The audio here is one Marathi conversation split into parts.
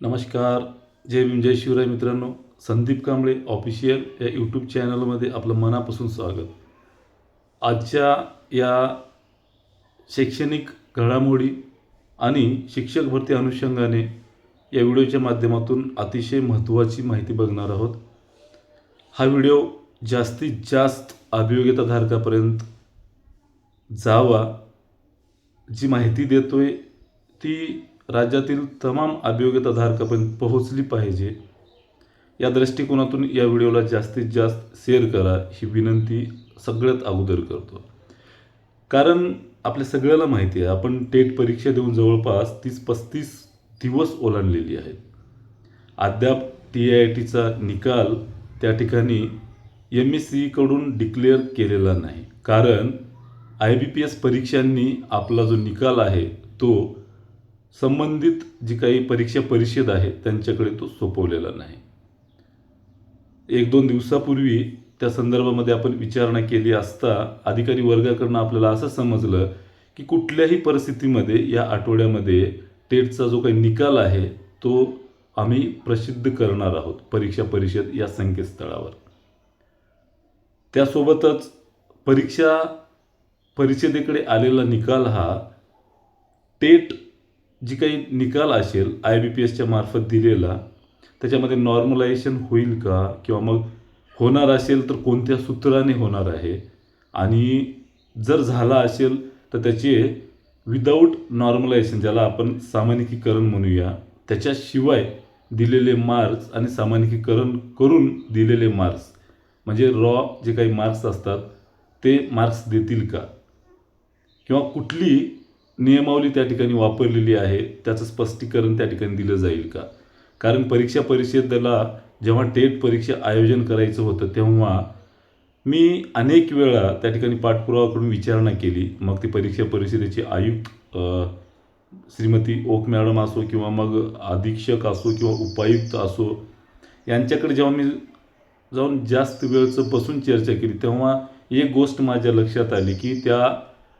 नमस्कार. जय भीम जय शिवराय मित्रांनो. संदीप कांबळे ऑफिशियल या यूट्यूब चॅनलमध्ये आपलं मनापासून स्वागत. आजच्या या शैक्षणिक घडामोडी आणि शिक्षक भरती अनुषंगाने या व्हिडिओच्या माध्यमातून अतिशय महत्त्वाची माहिती बघणार आहोत. हा व्हिडिओ जास्तीत जास्त अभियोग्यताधारकापर्यंत जावा. जी माहिती देतोय ती राज्यातील तमाम अभियोग्यताधारकापर्यंत पोहोचली पाहिजे. या दृष्टिकोनातून या व्हिडिओला जास्तीत जास्त शेअर करा ही विनंती सगळ्यात अगोदर करतो. कारण आपल्या सगळ्याला माहिती आहे आपण टेट परीक्षा देऊन जवळपास तीस पस्तीस दिवस ओलांडलेली आहेत. अद्याप टी आय आय टीचा निकाल त्या ठिकाणी एम एस सीकडून डिक्लेअर केलेला नाही. कारण आय बी पी एस परीक्षांनी आपला जो निकाल आहे तो संबंधित जी काही परीक्षा परिषद आहे त्यांच्याकडे तो सोपवलेला नाही. एक दोन दिवसापूर्वी त्या संदर्भामध्ये आपण विचारणा केली असता अधिकारी वर्गाकडनं आपल्याला असं समजलं की कुठल्याही परिस्थितीमध्ये या आठवड्यामध्ये टेटचा जो काही निकाल आहे तो आम्ही प्रसिद्ध करणार आहोत परीक्षा परिषद या संकेतस्थळावर. त्यासोबतच परीक्षा परिषदेकडे आलेला निकाल हा टेट जी काही निकाल असेल आय बी पी एसच्या मार्फत दिलेला त्याच्यामध्ये नॉर्मलायझेशन होईल का? किंवा मग होणार असेल तर कोणत्या सूत्राने होणार आहे? आणि जर झाला असेल तर त्याचे विदाऊट नॉर्मलायझेशन ज्याला आपण सामान्यीकरण म्हणूया त्याच्याशिवाय दिलेले मार्क्स आणि सामान्यीकरण करून दिलेले मार्क्स म्हणजे रॉ जे काही मार्क्स असतात ते मार्क्स देतील का? किंवा कुठली नियमावली त्या ठिकाणी वापरलेली आहे त्याचं स्पष्टीकरण त्या ठिकाणी दिलं जाईल का? कारण परीक्षा परिषदेला जेव्हा टेट परीक्षा आयोजन करायचं होतं तेव्हा मी अनेक वेळा त्या ठिकाणी पाठपुरावा करून विचारणा केली. मग ती परीक्षा परिषदेचे आयुक्त श्रीमती ओक मॅडम असो किंवा मग अधीक्षक असो किंवा उपायुक्त असो यांच्याकडे जेव्हा मी जाऊन जास्त वेळचं बसून चर्चा केली तेव्हा एक गोष्ट माझ्या लक्षात आली की त्या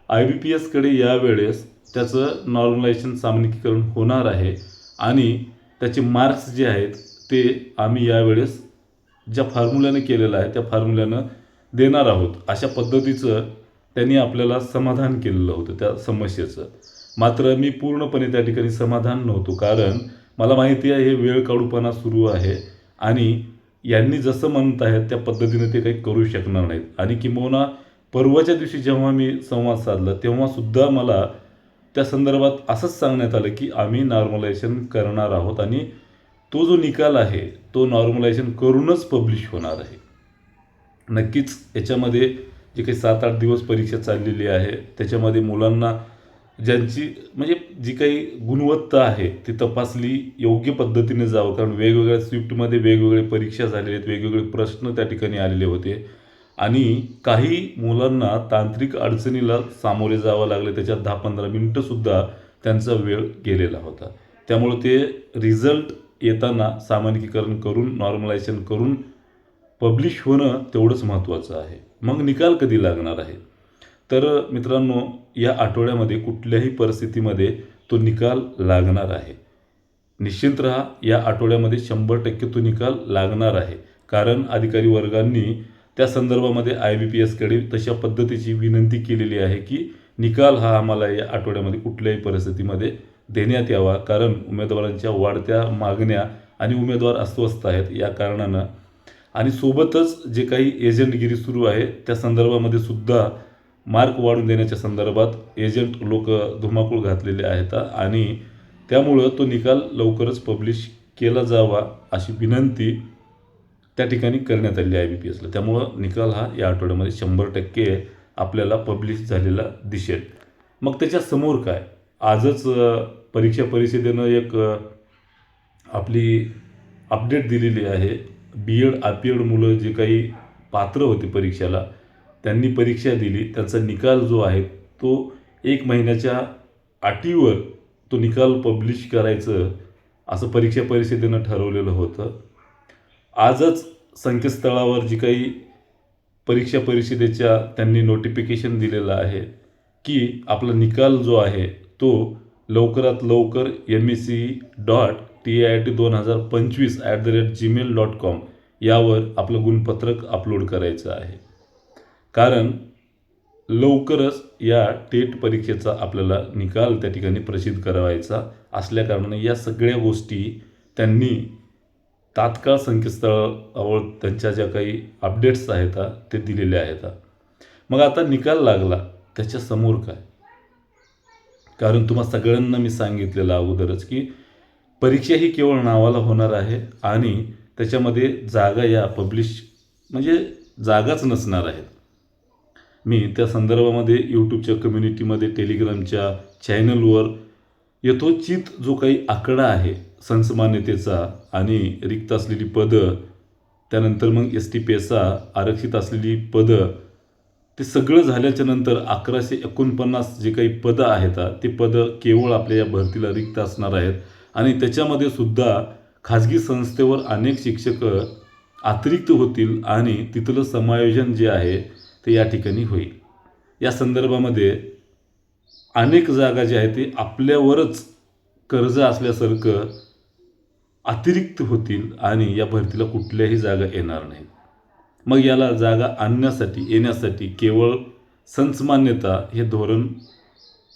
आय बी पी एसकडे यावेळेस त्याचं नॉर्मलायझेशन सामान्यीकरण होणार आहे आणि त्याचे मार्क्स जे आहेत ते आम्ही यावेळेस ज्या फॉर्म्युल्यानं केलेलं आहे त्या फॉर्म्युल्यानं देणार आहोत. अशा पद्धतीचं त्यांनी आपल्याला समाधान केलेलं होतं त्या समस्येचं. मात्र मी पूर्णपणे त्या ठिकाणी समाधान नव्हतो कारण मला माहिती आहे हे वेळ काढूपणा सुरू आहे आणि यांनी जसं म्हणत आहेत त्या पद्धतीने ते काही करू शकणार नाहीत. आणि किंबहुना परवाच्या दिवशी जेव्हा मी संवाद साधला तेव्हासुद्धा मला त्या संदर्भात असंच सांगण्यात आलं की आम्ही नॉर्मलायझेशन करणार आहोत आणि तो जो निकाल आहे तो नॉर्मलायझेशन करूनच पब्लिश होणार आहे. नक्कीच याच्यामध्ये जे काही सात आठ दिवस परीक्षा चाललेली आहे त्याच्यामध्ये मुलांना ज्यांची म्हणजे जी काही गुणवत्ता आहे ती तपासली योग्य पद्धतीने जावं कारण वेगवेगळ्या स्विफ्टमध्ये वेगवेगळे परीक्षा झालेले आहेत वेगवेगळे प्रश्न त्या ठिकाणी आलेले होते. आणि काही मुलांना तांत्रिक अडचणीला सामोरे जावं लागले. त्याच्यात दहा पंधरा मिनटंसुद्धा त्यांचा वेळ गेलेला होता. त्यामुळे ते रिझल्ट येताना सामान्यीकरण करून नॉर्मलायझेशन करून पब्लिश होणं तेवढंच महत्त्वाचं आहे. मग निकाल कधी लागणार आहे? तर मित्रांनो या आठवड्यामध्ये कुठल्याही परिस्थितीमध्ये तो निकाल लागणार आहे. निश्चित राहा या आठवड्यामध्ये शंभर टक्के तो निकाल लागणार आहे. कारण अधिकारी वर्गांनी त्या संदर्भामध्ये आय बी पी एसकडे तशा पद्धतीची विनंती केलेली आहे की निकाल हा आम्हाला या आठवड्यामध्ये कुठल्याही परिस्थितीमध्ये देण्यात यावा. कारण उमेदवारांच्या वाढत्या मागण्या आणि उमेदवार अस्वस्थ आहेत या कारणानं. आणि सोबतच जे काही एजंटगिरी सुरू आहे त्या संदर्भामध्ये सुद्धा मार्क वाढून देण्याच्या संदर्भात एजंट लोक धुमाकूळ घातलेले आहेत आणि त्यामुळं तो निकाल लवकरच पब्लिश केला जावा अशी विनंती त्या ठिकाणी करण्यात आली आय बी पी एसला त्यामुळं निकाल हा या आठवड्यामध्ये शंभर टक्के आपल्याला पब्लिश झालेला दिसेल. मग त्याच्यासमोर काय? आजच परीक्षा परिषदेनं एक आपली अपडेट दिलेली आहे. B Ed R P Ed मुलं जे काही पात्र होते परीक्षेला त्यांनी परीक्षा दिली. त्याचा निकाल जो आहे तो एक महिन्याच्या अटीवर तो निकाल पब्लिश करायचं असं परीक्षा परिषदेनं ठरवलेलं होतं. आजच संकेतस्थळावर जी काही परीक्षा परिषदेच्या त्यांनी नोटिफिकेशन दिलेलं आहे की आपला निकाल जो आहे तो लवकरात लवकर M S C dot T I T दोन हजार पंचवीस at the rate Gmail dot com यावर आपलं गुणपत्रक अपलोड करायचं आहे. कारण लवकरच या टेट परीक्षेचा आपल्याला निकाल त्या ठिकाणी प्रसिद्ध करावायचा असल्याकारणाने या सगळ्या गोष्टी त्यांनी तात्काळ संकेतस्थळावर त्यांच्या ज्या काही अपडेट्स आहेत ते दिलेले आहेत मग आता निकाल लागला त्याच्यासमोर काय? कारण तुम्हा सगळ्यांना मी सांगितलेलं अगोदरच की परीक्षा ही केवळ नावाला होणार आहे आणि त्याच्यामध्ये जागा या पब्लिश म्हणजे जागाच नसणार आहेत. मी त्या संदर्भामध्ये यूट्यूबच्या कम्युनिटीमध्ये टेलिग्रामच्या चॅनलवर यथोचित जो काही आकडा आहे संसमान्यतेचा आणि रिक्त असलेली पदं त्यानंतर मग एस टी पेसा आरक्षित असलेली पदं ते सगळं झाल्याच्यानंतर अकराशे एकोणपन्नास जे काही पदं आहेत ते पदं केवळ आपल्या या भरतीला रिक्त असणार आहेत. आणि त्याच्यामध्ये सुद्धा खाजगी संस्थेवर अनेक शिक्षक अतिरिक्त होतील आणि तिथलं समायोजन जे आहे ते या ठिकाणी होईल. या संदर्भामध्ये अनेक जागा ज्या आहेत ते आपल्यावरच कर्ज असल्यासारखं अतिरिक्त होतील आणि या भरतीला कुठल्याही जागा येणार नाहीत मग याला जागा आणण्यासाठी येण्यासाठी केवळ संचमान्यता हे धोरण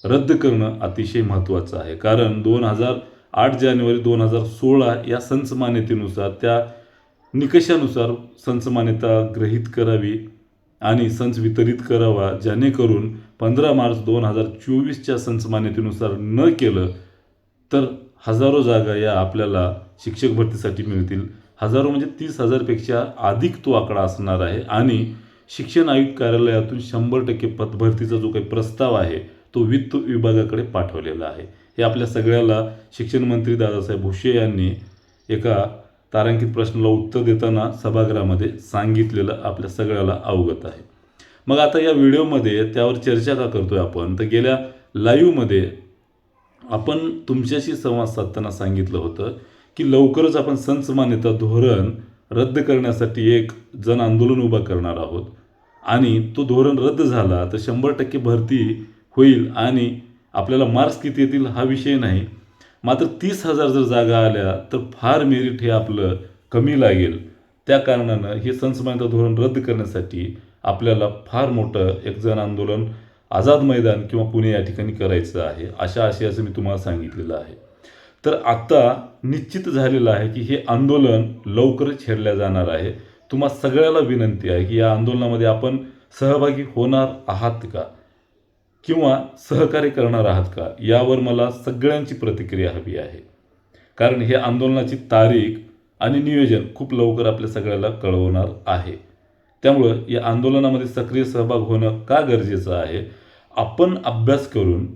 रद्द करणं अतिशय महत्त्वाचं आहे. कारण दोन हजार आठ जानेवारी दोन हजार सोळा या संचमान्यतेनुसार त्या निकषानुसार संचमान्यता ग्रहित करावी आणि संच वितरित करावा जेणेकरून पंधरा मार्च दोन हजार चोवीसच्या संचमान्यतेनुसार न केलं तर हजारो जागा या आपल्याला शिक्षक भरतीसाठी मिळतील. हजारो म्हणजे तीस हजारपेक्षा अधिक तो आकडा असणार आहे. आणि शिक्षण आयुक्त कार्यालयातून शंभर टक्के पदभरतीचा जो काही प्रस्ताव आहे तो वित्त विभागाकडे पाठवलेला आहे. हे आपल्या सगळ्याला शिक्षण मंत्री दादासाहेब भुसे यांनी एका तारांकित प्रश्नाला उत्तर देताना सभागृहामध्ये सांगितलेलं आपल्या सगळ्याला अवगत आहे. मग आता या व्हिडिओमध्ये त्यावर चर्चा का करतोय आपण? तर गेल्या लाईव्हमध्ये आपण तुमच्याशी संवाद साधताना सांगितलं होतं की लवकरच आपण संच मान्यता धोरण रद्द करण्यासाठी एक जन आंदोलन उभा करणार आहोत. आणि तो धोरण रद्द झाला तर शंभर टक्के भरती होईल आणि आपल्याला मार्क्स किती येतील हा विषय नाही. मात्र तीस हजार जर जागा आल्या तर फार मेरिट हे आपलं कमी लागेल. त्या कारणानं हे संसमान्यता धोरण रद्द करण्यासाठी आपल्याला फार मोठं एक जन आंदोलन आझाद मैदान किंवा पुणे या ठिकाणी करायचं आहे. अशा आशयाचं मी तुम्हाला सांगितलेलं आहे. तर आता निश्चित झालेलं आहे की हे आंदोलन लवकरच छेडल्या जाणार आहे. तुम्हा सगळ्याला विनंती आहे की या आंदोलनामध्ये आपण सहभागी होणार आहात का? किंवा सहकार्य करणार आहात का? यावर मला सगळ्यांची प्रतिक्रिया हवी आहे. कारण हे आंदोलनाची तारीख आणि नियोजन खूप लवकर आपल्या सगळ्याला कळवणार आहे. त्यामुळं या आंदोलनामध्ये सक्रिय सहभाग होणं का गरजेचं आहे? आपण अभ्यास करून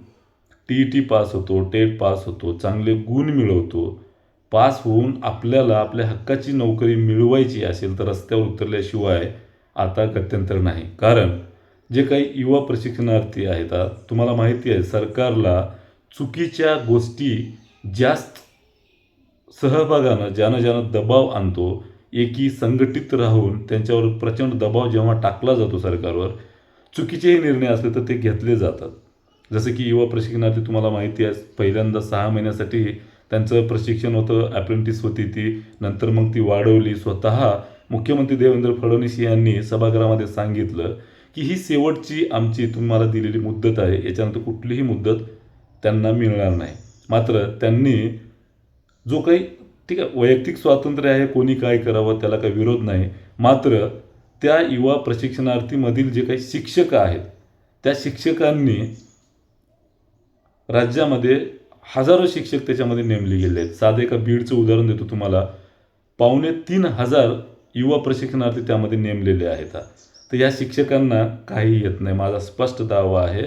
टी ई टी पास होतो टेट पास होतो चांगले गुण मिळवतो. पास होऊन आपल्याला आपल्या हक्काची नोकरी मिळवायची असेल तर रस्त्यावर उतरल्याशिवाय आता गत्यंतर नाही. कारण जे काही युवा प्रशिक्षणार्थी आहेत तुम्हाला माहिती आहे सरकारला चुकीच्या गोष्टी जास्त सहभागानं ज्यानं ज्यानं दबाव आणतो एकी संघटित राहून त्यांच्यावर प्रचंड दबाव जेव्हा टाकला जातो सरकारवर चुकीचेही निर्णय असले तर ते घेतले जातात. जसं की युवा प्रशिक्षणार्थी तुम्हाला माहिती आहे पहिल्यांदा सहा महिन्यासाठी त्यांचं प्रशिक्षण होतं अप्रेंटिस होती ती. नंतर मग ती वाढवली स्वतः. मुख्यमंत्री देवेंद्र फडणवीस यांनी सभागृहामध्ये सांगितलं की ही शेवटची आमची तुम्हाला दिलेली मुद्दत आहे. याच्यानंतर कुठलीही मुद्दत त्यांना मिळणार नाही. मात्र त्यांनी जो काही ठीक आहे वैयक्तिक स्वातंत्र्य आहे कोणी काय करावं त्याला काही विरोध नाही. मात्र त्या युवा प्रशिक्षणार्थीमधील जे काही शिक्षक आहेत त्या शिक्षकांनी राज्यामध्ये हजारो शिक्षक त्याच्यामध्ये नेमले गेले आहेत. साधं एका बीडचं उदाहरण देतो तुम्हाला. पावणे तीन हजार युवा प्रशिक्षणार्थी त्यामध्ये नेमलेले आहेत तर या शिक्षकांना काही येत नाही. माझा स्पष्ट दावा आहे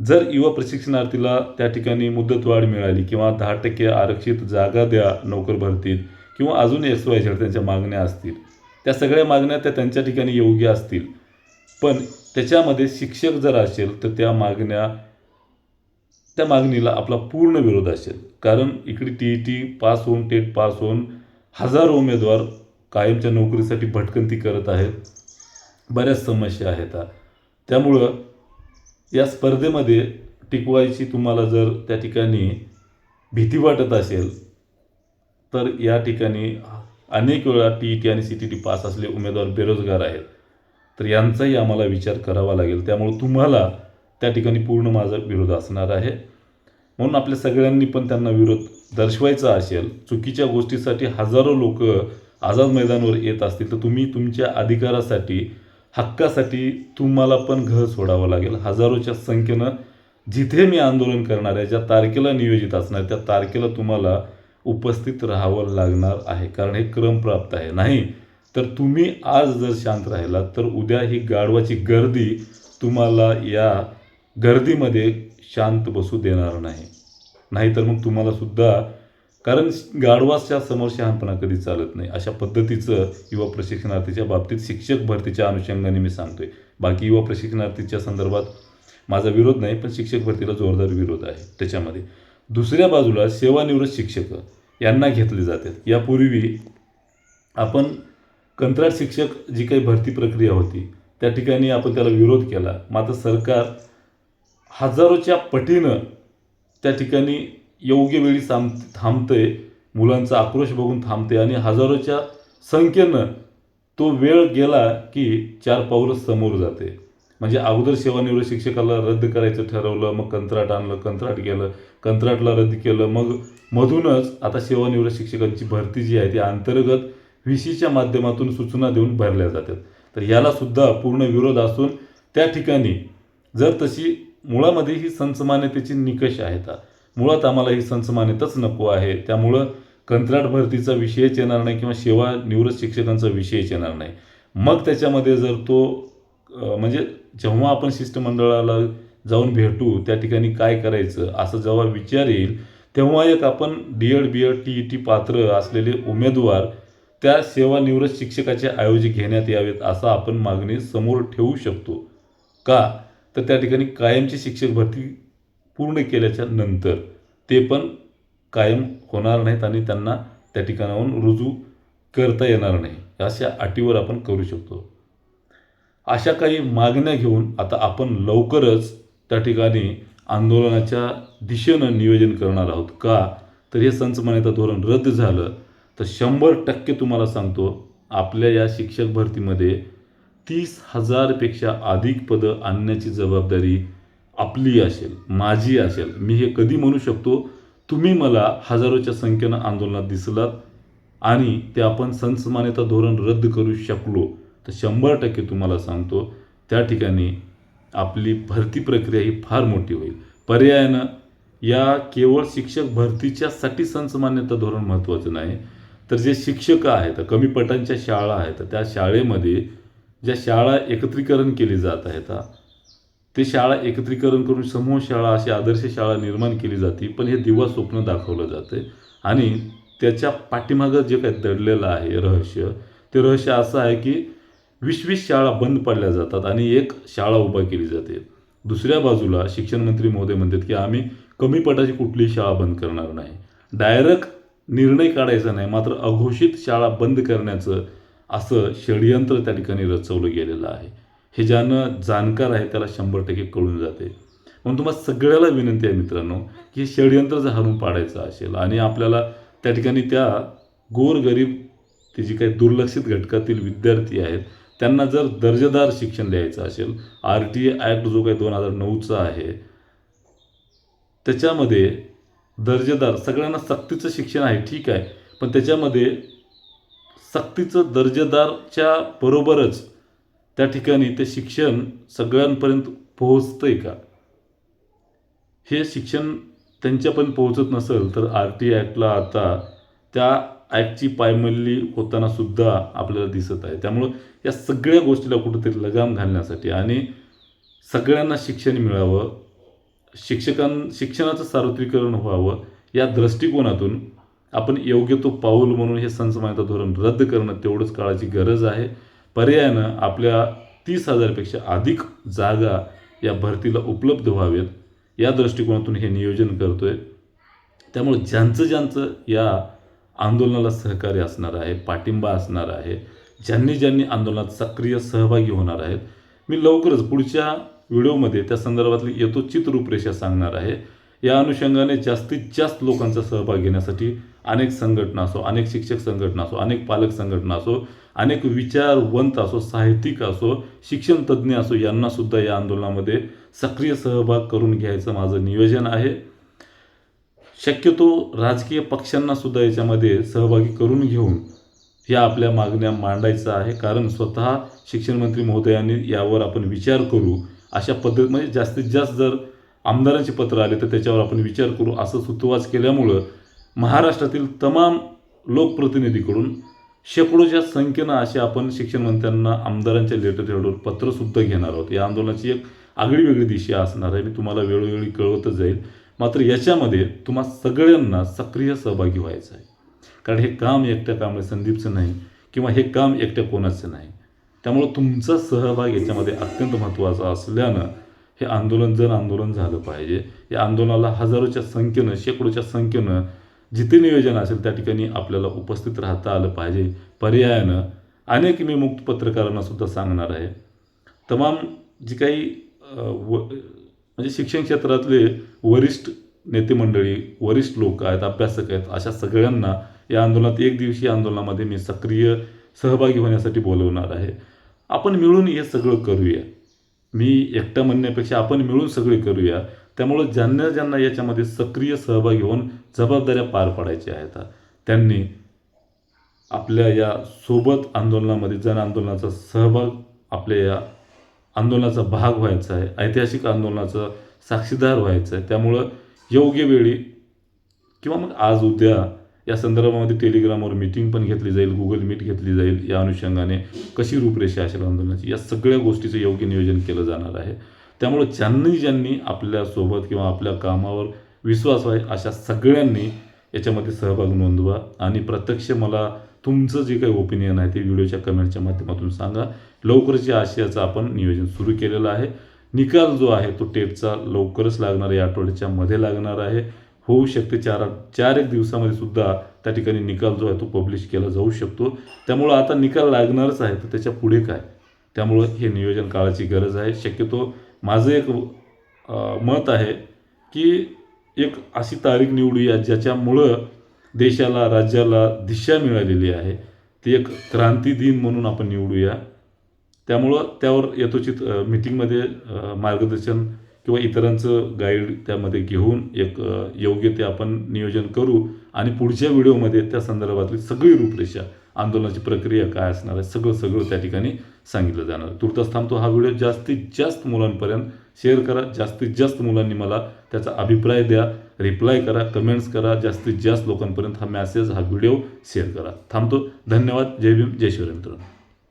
जर युवा प्रशिक्षणार्थीला त्या ठिकाणी मुदतवाढ मिळाली किंवा दहा टक्के आरक्षित जागा द्या नोकर भरतीत किंवा अजून एस वाय झेड त्यांच्या मागण्या असतील त्या सगळ्या मागण्या त्या त्यांच्या ठिकाणी योग्य असतील. पण त्याच्यामध्ये शिक्षक जर असेल तर त्या मागण्या त्या मागणीला आपला पूर्ण विरोध असेल. कारण इकडे टी ई टी पास होऊन टेट पास होऊन हजारो उमेदवार कायमच्या नोकरीसाठी भटकंती करत आहेत. बऱ्याच समस्या आहेत त्यामुळं या स्पर्धेमध्ये टिकवायची तुम्हाला जर त्या ठिकाणी भीती वाटत असेल तर या ठिकाणी अनेक वेळा टी ई टी आणि सी टी टी पास असले उमेदवार बेरोजगार आहेत. तर यांचाही आम्हाला विचार करावा लागेल. त्यामुळे तुम्हाला त्या ठिकाणी पूर्ण माझा विरोध असणार आहे. म्हणून आपल्या सगळ्यांनी पण त्यांना विरोध दर्शवायचा असेल चुकीच्या गोष्टीसाठी हजारो लोक आझाद मैदानावर येत असतील तर तुम्ही तुमच्या अधिकारासाठी हक्कासाठी तुम्हाला पण घर सोडावं लागेल. हजारोच्या संख्येनं जिथे मी आंदोलन करणार आहे ज्या तारखेला नियोजित असणार त्या तारखेला तुम्हाला उपस्थित राहावं लागणार आहे. कारण हे क्रमप्राप्त आहे. नाही तर तुम्ही आज जर शांत राहिलात तर उद्या ही गाढवाची गर्दी तुम्हाला या गर्दीमध्ये शांत बसू देणार नाही. नाहीतर मग तुम्हाला सुद्धा कारण गाढवाच्या समोर शहाणपणा कधी चालत नाही. अशा पद्धतीचं युवा प्रशिक्षणार्थीच्या बाबतीत शिक्षक भरतीच्या अनुषंगाने मी सांगतोय. बाकी युवा प्रशिक्षणार्थीच्या संदर्भात माझा विरोध नाही पण शिक्षक भरतीला जोरदार विरोध आहे त्याच्यामध्ये. दुसऱ्या बाजूला सेवानिवृत्त शिक्षक यांना घेतले जातात. यापूर्वी आपण कंत्राट शिक्षक जी काही भरती प्रक्रिया होती त्या ठिकाणी आपण त्याला विरोध केला. मात्र सरकार हजारोच्या पटीनं त्या ठिकाणी योग्य वेळी थांब थांबते मुलांचा आक्रोश बघून थांबते आणि हजारोच्या संख्येनं तो वेळ गेला की चार पावलं समोर जाते. म्हणजे अगोदर सेवानिवृत्त शिक्षकाला रद्द करायचं ठरवलं मग कंत्राट आणलं कंत्राट गेलं कंत्राटला रद्द केलं मग मधूनच आता सेवानिवृत्त शिक्षकांची भरती जी आहे ती अंतर्गत व्ही सीच्या माध्यमातून सूचना देऊन भरल्या जातात. तर यालासुद्धा पूर्ण विरोध असून त्या ठिकाणी जर तशी मुळामध्ये ही संसमान्यतेची निकष आहेत. मुळात आम्हाला ही संसमान्यताच नको आहे. त्यामुळं कंत्राट भरतीचा विषयच येणार नाही किंवा सेवा निवृत्त शिक्षकांचा विषयच येणार नाही. मग त्याच्यामध्ये जर तो म्हणजे जेव्हा आपण शिष्टमंडळाला जाऊन भेटू त्या ठिकाणी काय करायचं असं जेव्हा विचार येईल तेव्हा एक आपण D Ed B Ed T E T पात्र असलेले उमेदवार त्या सेवानिवृत्त शिक्षकाचे आयोजित घेण्यात यावेत असं आपण मागणी समोर ठेवू शकतो. का? तर त्या ठिकाणी कायमची शिक्षक भरती पूर्ण केल्याच्यानंतर ते पण कायम होणार नाहीत आणि त्यांना त्या ठिकाणाहून रुजू करता येणार नाही. अशा अटीवर आपण करू शकतो. अशा काही मागण्या घेऊन आता आपण लवकरच त्या ठिकाणी आंदोलनाच्या दिशेनं नियोजन करणार आहोत का? तर हे संचमान्यता धोरण रद्द झालं. तर शंभर टक्के तुम्हाला सांगतो आपल्या या शिक्षक भरतीमध्ये तीस हजारपेक्षा अधिक पदं आणण्याची जबाबदारी आपली असेल माझी असेल. मी हे कधी म्हणू शकतो? तुम्ही मला हजारोच्या संख्येनं आंदोलनात दिसलात आणि ते आपण संसमान्यता धोरण रद्द करू शकलो. तर शंभर टक्के तुम्हाला सांगतो त्या ठिकाणी आपली भरती प्रक्रिया ही फार मोठी होईल. पर्यायानं या केवळ शिक्षक भरतीच्यासाठी संसमान्यता धोरण महत्त्वाचं नाही. तर जे शिक्षक आहेत कमी पटांच्या शाळा आहेत त्या शाळेमध्ये ज्या शाळा एकत्रीकरण केली जात आहेत ते शाळा एकत्रीकरण करून समूह शाळा अशी आदर्श शाळा निर्माण केली जाते पण हे दिवा स्वप्न दाखवलं जाते. आणि त्याच्या पाठीमागं जे काही दडलेलं आहे रहस्य ते रहस्य असं आहे की वीस वीस शाळा बंद पडल्या जातात आणि एक शाळा उभा केली जाते. दुसऱ्या बाजूला शिक्षण मंत्री महोदय म्हणतात की आम्ही कमी पटाची कुठलीही शाळा बंद करणार नाही. डायरेक्ट निर्णय काढायचा नाही मात्र अघोषित शाळा बंद करण्याचं असं षडयंत्र त्या ठिकाणी रचवलं गेलेलं आहे. हे ज्यानं जाणकार आहे त्याला शंभर टक्के कळून जाते. म्हणून तुम्हाला सगळ्याला विनंती आहे मित्रांनो की हे षडयंत्र जर हाणून पाडायचं असेल आणि आपल्याला त्या ठिकाणी त्या गोरगरीब ते जी काही दुर्लक्षित घटकातील विद्यार्थी आहेत त्यांना जर दर्जेदार शिक्षण द्यायचं असेल आर टी ए ॲक्ट जो काही दोन हजार नऊचा आहे त्याच्यामध्ये दर्जेदार सगळ्यांना सक्तीचं शिक्षण आहे ठीक आहे. पण त्याच्यामध्ये सक्तीचं दर्जेदारच्या बरोबरच त्या ठिकाणी ते शिक्षण सगळ्यांपर्यंत पोहोचतंय का? हे शिक्षण त्यांच्यापर्यंत पोहोचत नसेल तर आर टी ॲक्टला आता त्या ॲक्टची पायमल्ली होताना सुद्धा आपल्याला दिसत आहे. त्यामुळं या सगळ्या गोष्टीला कुठंतरी लगाम घालण्यासाठी आणि सगळ्यांना शिक्षण मिळावं शिक्षकां शिक्षणाचं सार्वत्रिकरण व्हावं या दृष्टिकोनातून आपण योग्य तो पाऊल म्हणून हे संसमानता धोरण रद्द करणं तेवढंच काळाची गरज आहे. पर्यायानं आपल्या तीस हजारपेक्षा अधिक जागा या भरतीला उपलब्ध व्हावेत. या दृष्टिकोनातून हे नियोजन करतो आहे त्यामुळे ज्यांचं ज्यांचं या आंदोलनाला सहकार्य असणार आहे पाठिंबा असणार आहे ज्यांनी ज्यांनी आंदोलनात सक्रिय सहभागी होणार आहेत मी लवकरच पुढच्या व्हिडिओमध्ये त्या संदर्भातली येतो रूपरेषा सांगणार आहे. या अनुषंगाने जास्तीत जास्त लोकांचा सहभाग घेण्यासाठी अनेक संघटना असो अनेक शिक्षक संघटना असो अनेक पालक संघटना असो अनेक विचारवंत असो साहित्यिक असो शिक्षण तज्ज्ञ असो यांनासुद्धा या आंदोलनामध्ये सक्रिय सहभाग करून घ्यायचं माझं नियोजन आहे. शक्यतो राजकीय पक्षांनासुद्धा याच्यामध्ये सहभागी करून घेऊन या आपल्या मागण्या मांडायचं आहे. कारण स्वतः शिक्षणमंत्री महोदयांनी यावर आपण विचार करू अशा पद्धत म्हणजे जास्तीत जास्त जर आमदारांचे पत्र आले तर त्याच्यावर आपण विचार करू असं सुतवाच केल्यामुळं महाराष्ट्रातील तमाम लोकप्रतिनिधीकडून शेकडोच्या संख्येनं असे आपण शिक्षण मंत्र्यांना आमदारांच्या लेटर हेडवर पत्रसुद्धा घेणार आहोत. या आंदोलनाची एक आगळी वेगळी दिशा असणार आहे. मी तुम्हाला वेळोवेळी कळवतच जाईल. मात्र याच्यामध्ये तुम्हा सगळ्यांना सक्रिय सहभागी व्हायचं आहे. कारण हे काम एकट्या कांबळे संदीपचं नाही किंवा हे काम एकट्या कोणाचं नाही. त्यामुळं तुमचा सहभाग याच्यामध्ये अत्यंत महत्त्वाचा असल्यानं हे आंदोलन जन आंदोलन झालं पाहिजे. या आंदोलनाला हजारोच्या संख्येनं शेकडोच्या संख्येनं जिथे नियोजन असेल त्या ठिकाणी आपल्याला उपस्थित राहता आलं पाहिजे. पर्यायानं अनेक मी मुक्त पत्रकारांना सुद्धा सांगणार आहे. तमाम जी काही व म्हणजे शिक्षण क्षेत्रातले वरिष्ठ नेते मंडळी वरिष्ठ लोक आहेत अभ्यासक आहेत अशा सगळ्यांना या आंदोलनात एक दिवसीय आंदोलनामध्ये मी सक्रिय सहभागी होण्यासाठी बोलवणार आहे. आपण मिळून हे सगळं करूया. मी एकटा म्हणण्यापेक्षा आपण मिळून सगळे करूया. त्यामुळं ज्यांना ज्यांना याच्यामध्ये सक्रिय सहभागी होऊन जबाबदाऱ्या पार पाडायच्या आहेत त्यांनी आपल्या या सोबत आंदोलनामध्ये जन आंदोलनाचा सहभाग आपल्या या आंदोलनाचा भाग व्हायचा आहे ऐतिहासिक आंदोलनाचा साक्षीदार व्हायचं आहे. त्यामुळं योग्य वेळी किंवा मग आज उद्या या संदर्भामध्ये टेलिग्रामवर मीटिंग पण घेतली जाईल गुगल मीट घेतली जाईल या अनुषंगाने कशी रूपरेषा असेल आंदोलनाची या सगळ्या गोष्टीचं योग्य नियोजन केलं जाणार आहे. त्यामुळं ज्यांनी ज्यांनी आपल्यासोबत किंवा आपल्या कामावर विश्वास आहे अशा सगळ्यांनी याच्यामध्ये सहभाग नोंदवा. आणि प्रत्यक्ष मला तुमचं जे काही ओपिनियन आहे ते व्हिडिओच्या कमेंटच्या माध्यमातून सांगा. लवकरच या आशयाचं आपण नियोजन सुरू केलेलं आहे. निकाल जो आहे तो टेटचा लवकरच लागणार या आठवड्याच्या मध्ये लागणार आहे. होऊ शकते चार चार एक दिवसामध्ये सुद्धा त्या ठिकाणी निकाल जो आहे तो पब्लिश केला जाऊ शकतो. त्यामुळं आता निकाल लागणारच आहे. तर त्याच्या पुढे काय? त्यामुळं हे नियोजन काळाची गरज आहे. शक्यतो माझं एक मत आहे की एक अशी तारीख निवडूया ज्याच्यामुळं देशाला राज्याला दिशा मिळालेली आहे. ती एक क्रांती दिन म्हणून आपण निवडूया. त्यामुळं त्यावर यथोचित मीटिंगमध्ये मार्गदर्शन किंवा इतरांचं गाईड त्यामध्ये घेऊन एक योग्य ते आपण नियोजन करू. आणि पुढच्या व्हिडिओमध्ये त्या संदर्भातली सगळी रूपरेषा आंदोलनाची प्रक्रिया काय असणार आहे सगळं सगळं त्या ठिकाणी सांगितलं जाणार. तुर्तास थांबतो हा व्हिडिओ जास्तीत जास्त मुलांपर्यंत शेअर करा जास्तीत जास्त मुलांनी मला त्याचा अभिप्राय द्या रिप्लाय करा कमेंट्स करा जास्तीत जास्त लोकांपर्यंत हा मॅसेज हा व्हिडिओ शेअर करा. थांबतो. धन्यवाद. जय भीम. जय शिवराय मित्रांनो.